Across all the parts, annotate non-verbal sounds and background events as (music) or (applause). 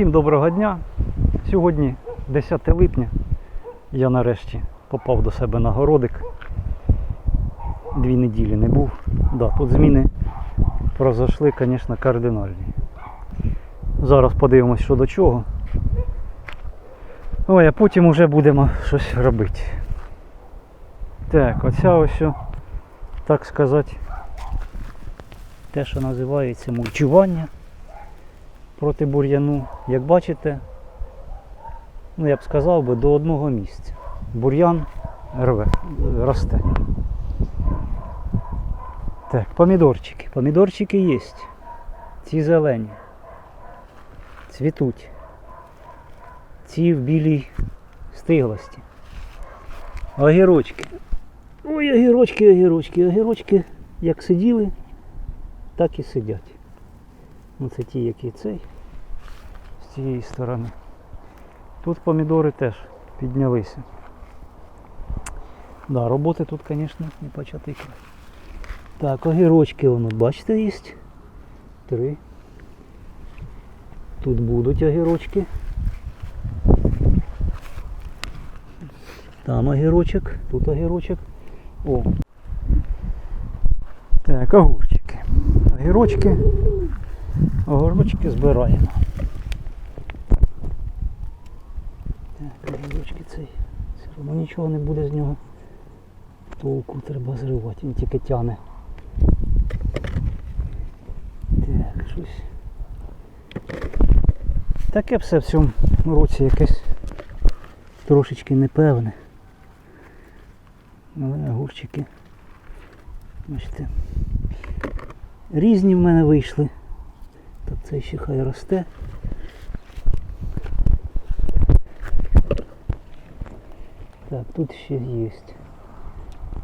Всім доброго дня. Сьогодні 10 липня. Я нарешті попав до себе на городик. Дві неділі не був. Да, тут зміни произошли, звісно, кардинальні. Зараз подивимось, що до чого. Ой, а потім вже будемо щось робити. Так, оця ось, так сказати, те, що називається мульчування проти бур'яну. Як бачите, ну я б сказав би до одного місця. Бур'ян рве, росте. Так, помідорчики. Помідорчики є. Ці зелені. Цвітуть. Ці в білій стиглості. Огірочки. Ой, огірочки, огірочки, огірочки як сиділи, так і сидять. Ну це ті, які цей. З цієї сторони. Тут помідори теж піднялися. Да, роботи тут, звісно, не почати. Так, огірочки воно, бачите, є. Три. Тут будуть огірочки. Там огірочок, тут огірочок. О. Так, огурчики. Огірочки. Огірочки збираємо. Так, огірочки цей. Все одно нічого не буде з нього. Толку треба зривати, він тільки тяне. Так, щось. Таке все в цьому році якесь трошечки непевне. Але огурчики. Бачите. Різні в мене вийшли. Це ще хай росте. Так, тут ще є.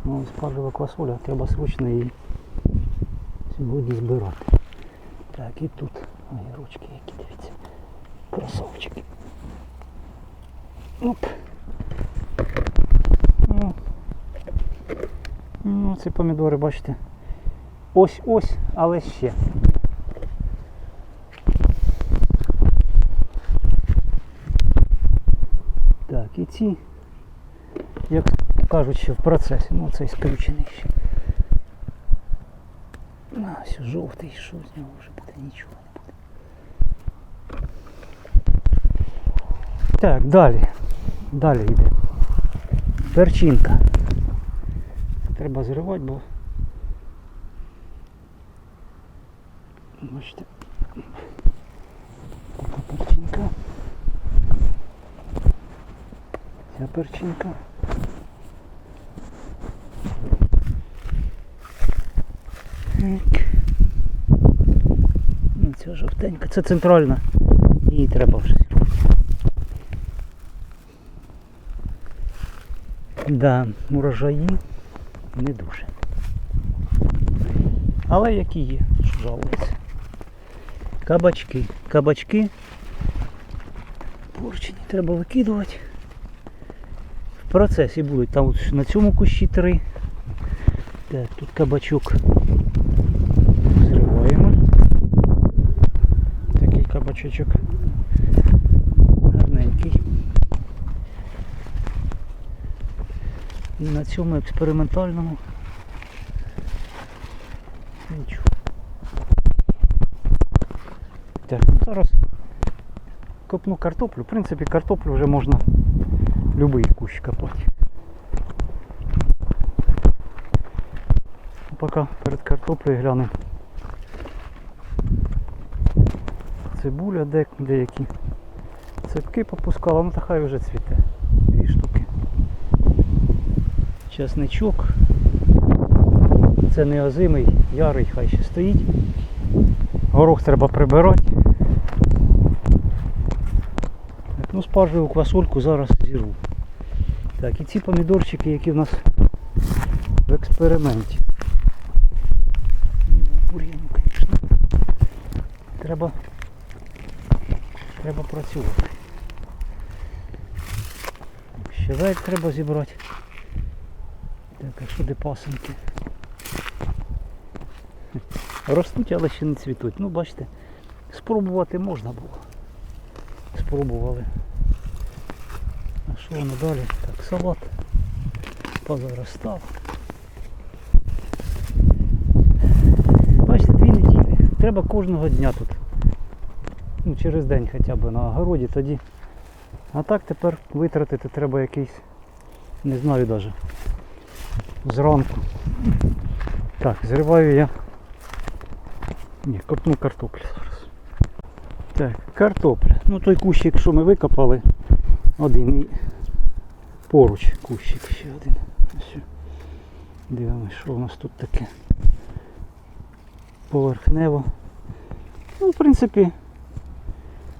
Ну, спаржева квасоля, треба срочно її сьогодні збирати. Так, і тут огірочки які дивіться. Красавчики. Оп. Ну, ну, ці помідори, бачите. Ось ось, але ще. Так, ці, як кажуть, ще в процесі. Ну цей скрючений ще. А, все, жовтий, що з нього вже буде, нічого не буде. Так, далі. Далі йде. Перчинка. Це треба зривати, бо Бачите. Перчинка. Ця перчинка. Ну, Ця жовтенька. Це центральна. Її треба вже. Да, урожаї не дуже. Але які є, що жалуються. Кабачки. Кабачки. Порчені треба викидувати. Процесі будуть. Там от на цьому кущі три. Так, тут кабачок. Зриваємо. Такий кабачочок. Гарненький. І на цьому експериментальному нічого. Так, ну зараз копну картоплю. В принципі, картоплю вже можна любий кущ копати. Поки перед картоплею глянемо. Цибуля де, деякі. Цепки попускала, ну та хай вже цвіте. Дві штуки. Чесничок. Це не озимий, ярий хай ще стоїть. Горох треба прибирати. Ну спаржеву квасольку зараз зірву. Так, і ці помідорчики, які в нас в експерименті. Ну, Бур'яну, звісно. Треба, треба працювати. Щавель треба зібрати. Так, а що де пасенки? Ростуть, але ще не цвітуть. Ну, бачите, спробувати можна було. спробували. А що воно далі? Так, салат позаростав. Бачите, дві неділі. Треба кожного дня тут. Ну, через день хоча б на огороді тоді. А так тепер витратити треба якийсь, не знаю навіть. Зранку. Так, зриваю я. Ні, копну картоплю зараз. Так, картопля. Ну той кущик, що ми викопали, один і поруч кущик ще один. Ось. Дивимось, що у нас тут таке. Поверхнево. Ну, в принципі,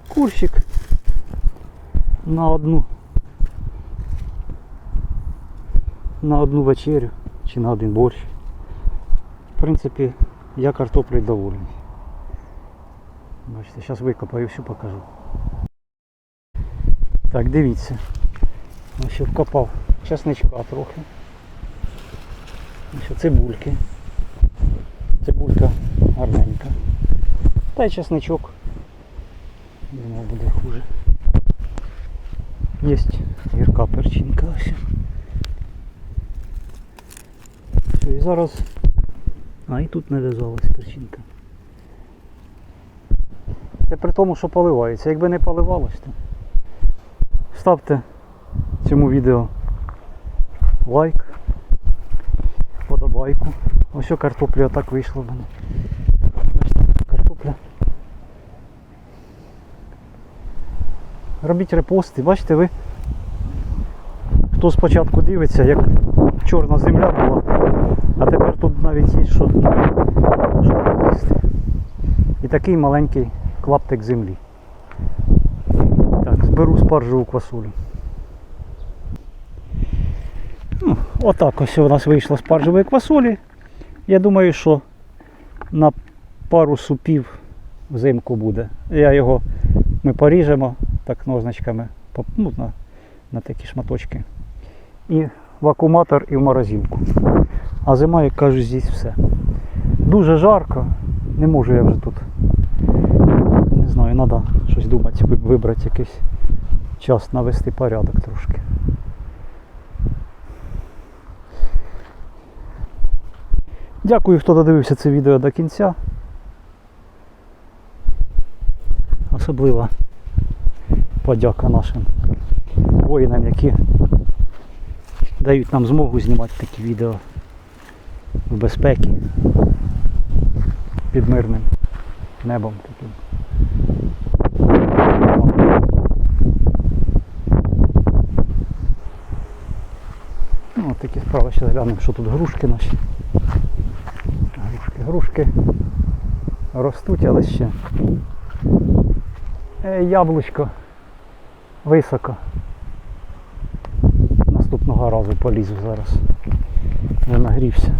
кущик на одну. На одну вечерю чи на один борщ. В принципі, я картоплею довольний. Бачите, зараз викопаю всю покажу. Так, дивіться. Ось вкопав чесничка трохи. Ось цибульки. Цибулька гарненька. Та й чесничок. Думав буде хуже. Єсть гірка перчинка ось. Все, і зараз. А і тут не в'язалась перчинка. Це при тому, що поливається. Якби не поливалось, то ставте цьому відео лайк, подобайку. Ось що картопля отак вийшла в мене. Картопля. Робіть репости, бачите ви. Хто спочатку дивиться, як чорна земля була, а тепер тут навіть є що, що. І такий маленький клаптик землі. Так, зберу спаржеву квасолю. Ну, отак ось у нас вийшло спаржевої квасолі. Я думаю, що на пару супів взимку буде. Я його ми поріжемо так ножничками ну, на, на такі шматочки. І в акуматор, і в морозилку. А зима, як кажуть, здесь все. Дуже жарко, не можу я вже тут. Не знаю, треба щось думати, вибрати якийсь час навести порядок трошки. Дякую, хто додивився це відео до кінця. Особлива подяка нашим воїнам, які дають нам змогу знімати такі відео в безпеці під мирним небом таким. Ну, такі справи. Зараз глянемо, що тут грушки наші. Грушки, грушки ростуть, але ще. Е, яблучко високо. Наступного разу полізу зараз. Не нагрівся.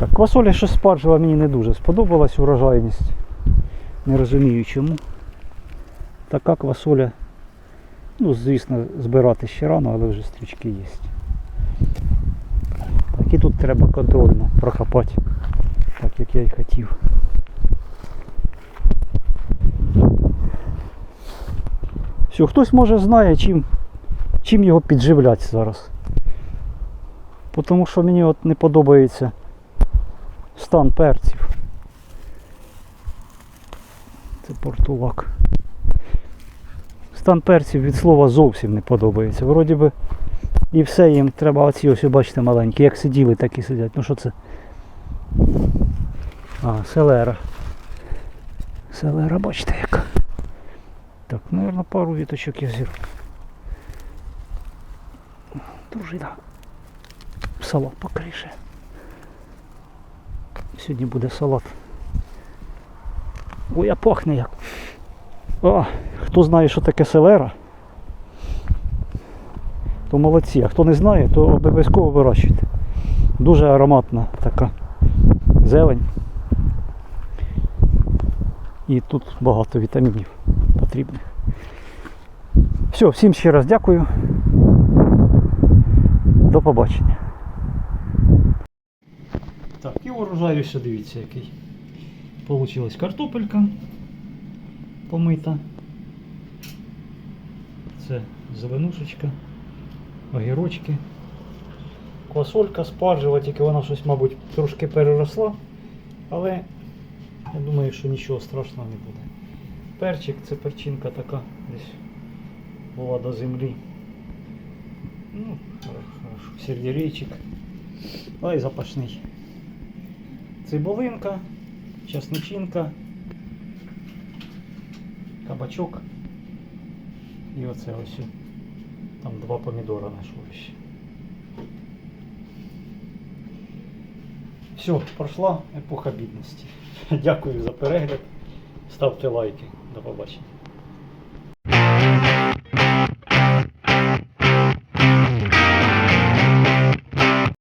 Так, квасоля щось спаржева мені не дуже сподобалась урожайність. Не розумію чому. Така квасоля. Ну, звісно, збирати ще рано, але вже стрічки є. І тут треба контрольно прокопати, так як я і хотів. Все, хтось може знає, чим, чим його підживляти зараз. Тому що мені от не подобається стан перців. Це портулак. Стан перців від слова зовсім не подобається. Вроді би і все їм треба оці ось бачите маленькі, як сиділи, так і сидять. Ну що це? А, селера. Селера, бачите яка. Так, мабуть, пару віточок я зірву. Дружина. Салат покрише. Сьогодні буде салат. Ой, а пахне як. О, хто знає, що таке селера, то молодці. А хто не знає, то обов'язково вирощуйте. Дуже ароматна така зелень. І тут багато вітамінів потрібних. Все, всім ще раз дякую. До побачення. Так, і урожай ось дивіться який. Получилась картопелька помита. Це зеленушечка, огірочки. Квасолька спаржева, тільки вона щось, мабуть, трошки переросла. Але я думаю, що нічого страшного не буде. Перчик, це перчинка така десь була до землі. Ну, хорошо, сельдерейчик. Ой, запашний. Цибулинка, часничинка, кабачок. І оце ось. Там два помідора знайшов ще. Все, пройшла епоха бідності. (laughs) Дякую за перегляд. Ставте лайки. До побачення.